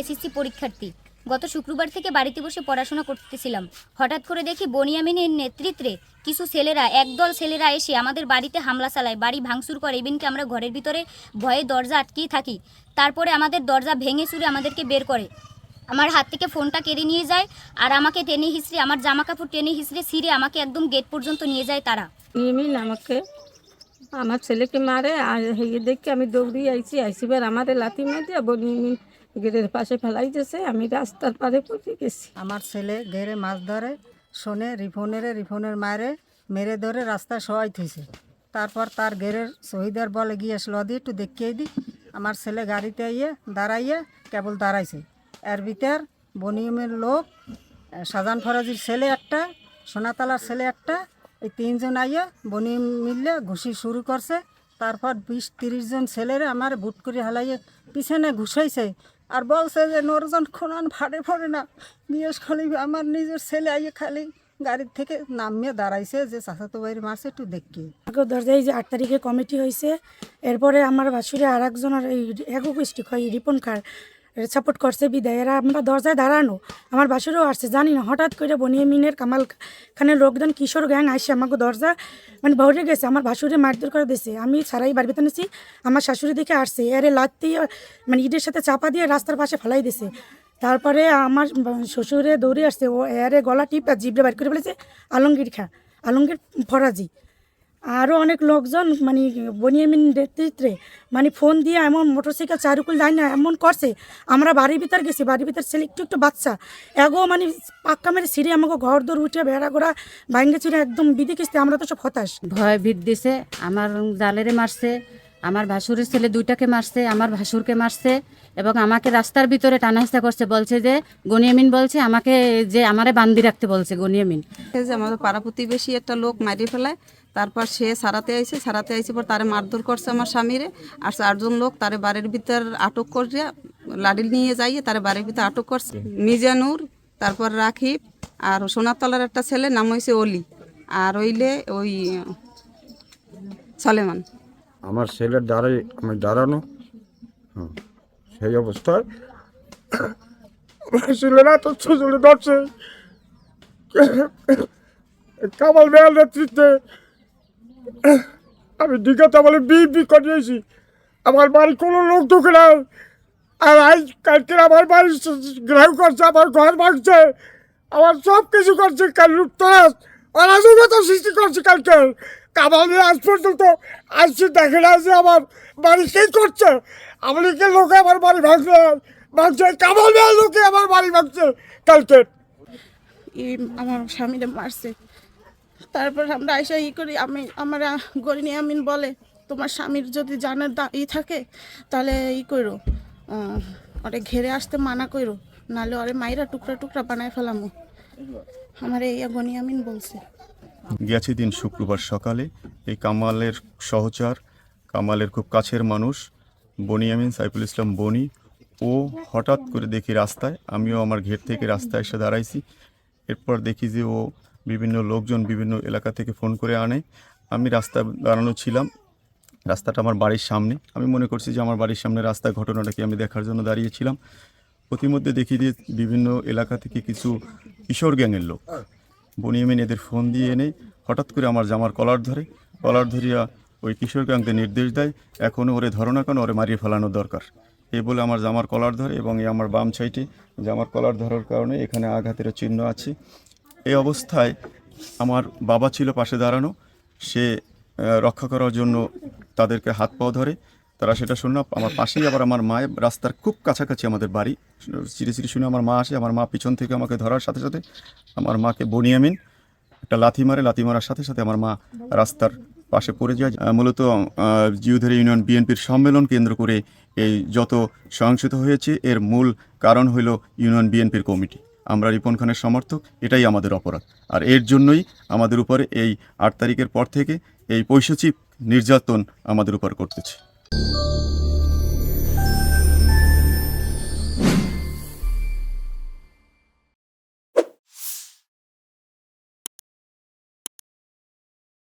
SSC পরীক্ষার্থী। গত শুক্রবার থেকে বাড়িতে বসে পড়াশোনা করতেছিলাম। হঠাৎ করে দেখি বনিয়ামিনের নেতৃত্বে কিছু ছেলেরা, একদল ছেলেরা এসে আমাদের বাড়িতে হামলা চালায়। বাড়ি ভাঙচুর করে। ইভেনকি আমরা ঘরের ভিতরে ভয়ে দরজা আটকেই থাকি। তারপরে আমাদের দরজা ভেঙে চুরে আমাদেরকে বের করে। আমার হাত থেকে ফোনটা কেড়ে নিয়ে যায় আর আমাকে টেনে হিসড়ে আমার জামা কাপড় টেনে হিসড়ে ছিঁড়ে আমাকে একদম গেট পর্যন্ত নিয়ে যায় তারা। আমাকে আমার ছেলেকে মারে, আর হেয়ে দেখে আমি দৌড়ি আইছি। আইসিবার আমার লাথি মেরে বলি গেটের পাশে ফেলাই দিয়েছে আমি রাস্তার পারে পড়ে গেছি। আমার ছেলে ঘেরে মাছ ধরে, শোনে রিফোনের রিফোনের মারে মেরে ধরে রাস্তায় সবাই থইছে। তারপর তার ঘেরের শহীদের বলে, গিয়ে লদি, একটু দেখিয়ে দিই আমার ছেলে গাড়িতে আইয়ে, দাঁড়াইয়ে কেবল দাঁড়াইছে। এর ভিতর বনিয়মের লোক শাহজাহান ফরাজির ছেলে একটা, সোনাতলার ছেলে একটা এই তিনজন আইয়ে বনি মিললে ঘুষি শুরু করছে। তারপর বিশ তিরিশ জন ছেলেরা আমার বুট করে হালাইয়ে পিছনে ঘুষাইছে। আর বলছে যে, নরজন খোনান ফাড়ে ফড়ে না। বিয়েস খালি আমার নিজের ছেলে আইয়ে খালি গাড়ির থেকে নামিয়ে দাঁড়াইছে যে চাচাতো বাইরে মারছে, একটু দেখি। দরজায় যে আট তারিখে কমিটি হয়েছে এরপরে আমার বাসুরে আর একজনের এই একক স্টিক হয় রিপন কার সাপোর্ট করছে বিদায়। এরা আমরা দরজায় দাঁড়ানো। আমার বাসুরেও আসছে, জানি না, হঠাৎ করে বনিয়ে মিনের কামাল খানের লোকজন, কিশোর গ্যাং আসছে আমাকে দরজা মানে ভরে গেছে। আমার ভাসুরে মারধর করে দিয়েছে আমি সারাই বাড়ি বেতন নিছি আমার শাশুড়ি দিকে আসছে। এরে লাত্তি মানে ইটের সাথে চাপা দিয়ে রাস্তার পাশে ফেলাই দিছে। তারপরে আমার শ্বশুরে দৌড়ে আসছে। ও এরে গলা টিপ জিবড়ে বাইর করে ফেলেছে। আলমগীর খা, আলমগীর ফরাজি। আরও অনেক লোকজন মানে বনিয়ামিন নেতৃত্বে মানে ফোন দিয়ে এমন মোটরসাইকেল চারুকুল যায় না এমন করছে। আমরা বাড়ির ভিতর গেছি বাড়ির ভিতর ছেলে একটু একটু বাচ্চা। এগো মানে পাক্কা মেরে সিঁড়ি আমাকে ঘর দৌড় উঠে বেড়া গোড়া ভাঙ্গে চিড়ে একদম বিধি কিস্তি আমরা তো সব হতাশ। ভয় ভিত দিছে আমার জালেরে মারছে আমার ভাসুরের ছেলে দুইটাকে মারছে আমার ভাসুরকে মারছে এবং আমাকে রাস্তার ভিতরে টানাহিস্তা করছে বলছে যে গনিয়ামিন বলছে আমাকে যে আমারে বান্দি রাখতে বলছে গনিয়ামিন। যে আমাদের পাড়া প্রতিবেশী একটা লোক মারিয়ে ফেলায় তারপর সে সারাতে আইছে সারাতে আইছে পর তারে মারধর করছে আমার স্বামীরে। আর চারজন লোক তারে বাড়ির ভিতর আটক করিয়া লাডিল নিয়ে যাইয়ে তারে বাড়ির ভিতর আটক করছে। মিজানুর তারপর রাখিব আর সোনাতলার একটা ছেলে নাম হয়েছে অলি। আর ওইলে ওই সলেমান। আমার ছেলের দাঁড়াই আমি দাঁড়ানো। সেই অবস্থায় ছেলেরা তো ছুচুড়ি ধরছে। কামাল বেয়াল নেতৃত্বে আমি দিঘাতে বলে বি বি করিয়েছি আমার বাড়ি কোনো লোক ঢুকে নাই। আর আজ কালকে আমার বাড়ি গ্রাহ করছে, আমার ঘর ভাঙছে। আমার সব কিছু করছে, কাল লুপ্তরাজ অরাজকতা সৃষ্টি করছে কালকে। কামাল নিয়ে আজ পর্যন্ত আসছে দেখে না যে আমার বাড়ি কে করছে। আমলিকে লোকে আমার বাড়ি ভাঙছে ভাঙছে। কামাল নেওয়ার লোকে আমার বাড়ি ভাঙছে কালকে। আমার স্বামীরে মারছে। তারপর আমরা আইসা ই করি, আমি, আমার গরিনী আমিন বলে, তোমার স্বামীর যদি জানার দা, ই থাকে, তাহলে ই করো ওরে ঘেরে আসতে মানা করো নাহলে ওরে মাইরা টুকরা টুকরা বানায় ফেলামো। আমার এই গনি আমিন বলছে। গেছে দিন শুক্রবার সকালে, এই কামালের সহচার, কামালের খুব কাছের মানুষ বনিয়ামিন সাইফুল ইসলাম বনি, ও হঠাৎ করে দেখি রাস্তায়, আমিও আমার ঘের থেকে রাস্তায় এসে দাঁড়াইছি, এরপর দেখি যে ও বিভিন্ন লোকজন বিভিন্ন এলাকা থেকে ফোন করে আনে। আমি রাস্তা দাঁড়ানো ছিলাম। রাস্তাটা আমার বাড়ির সামনে। আমি মনে করছি যে আমার বাড়ির সামনে রাস্তার ঘটনাটাকে আমি দেখার জন্য দাঁড়িয়েছিলাম প্রতিমধ্যে দেখি যে বিভিন্ন এলাকা থেকে কিছু কিশোর গ্যাংয়ের লোক। বনিয়ামিন এদের ফোন দিয়ে এনে হঠাৎ করে আমার জামার কলার ধরে। কলার ধরিয়া ওই কিশোর গ্যাংকে নির্দেশ দেয় এখনও ওরে ধরো না কেন, ওরে মারিয়ে ফেলানো দরকার। এই বলে আমার জামার কলার ধরে এবং এই আমার বাম সাইডে জামার কলার ধরার কারণে এখানে আঘাতের চিহ্ন আছে। এই অবস্থায় আমার বাবা ছিল পাশে দাঁড়ানো। সে রক্ষা করার জন্য তাদেরকে হাত পাও ধরে। তারা সেটা শুনে আমার পাশেই আবার আমার মায়ের রাস্তার খুব কাছাকাছি আমাদের বাড়ি। চিরে চিরে শুনে আমার মা আসে। আমার মা পিছন থেকে আমাকে ধরার সাথে সাথে আমার মাকে বনিয়ামিন, একটা লাথি মারে। লাথি মারার সাথে সাথে আমার মা রাস্তার পাশে পড়ে যায়। মূলত জিউধেরি ইউনিয়ন বিএনপির সম্মেলন কেন্দ্র করে এই যত সহিংসিত হয়েছে, এর মূল কারণ হইল ইউনিয়ন বিএনপির কমিটি। আমরা রিপন খানের সমর্থক, এটাই আমাদের অপরাধ। আর এর জন্যই আমাদের উপরে এই আট তারিখের পর থেকে এই পৈশচিক নির্যাতন আমাদের উপর করতেছে।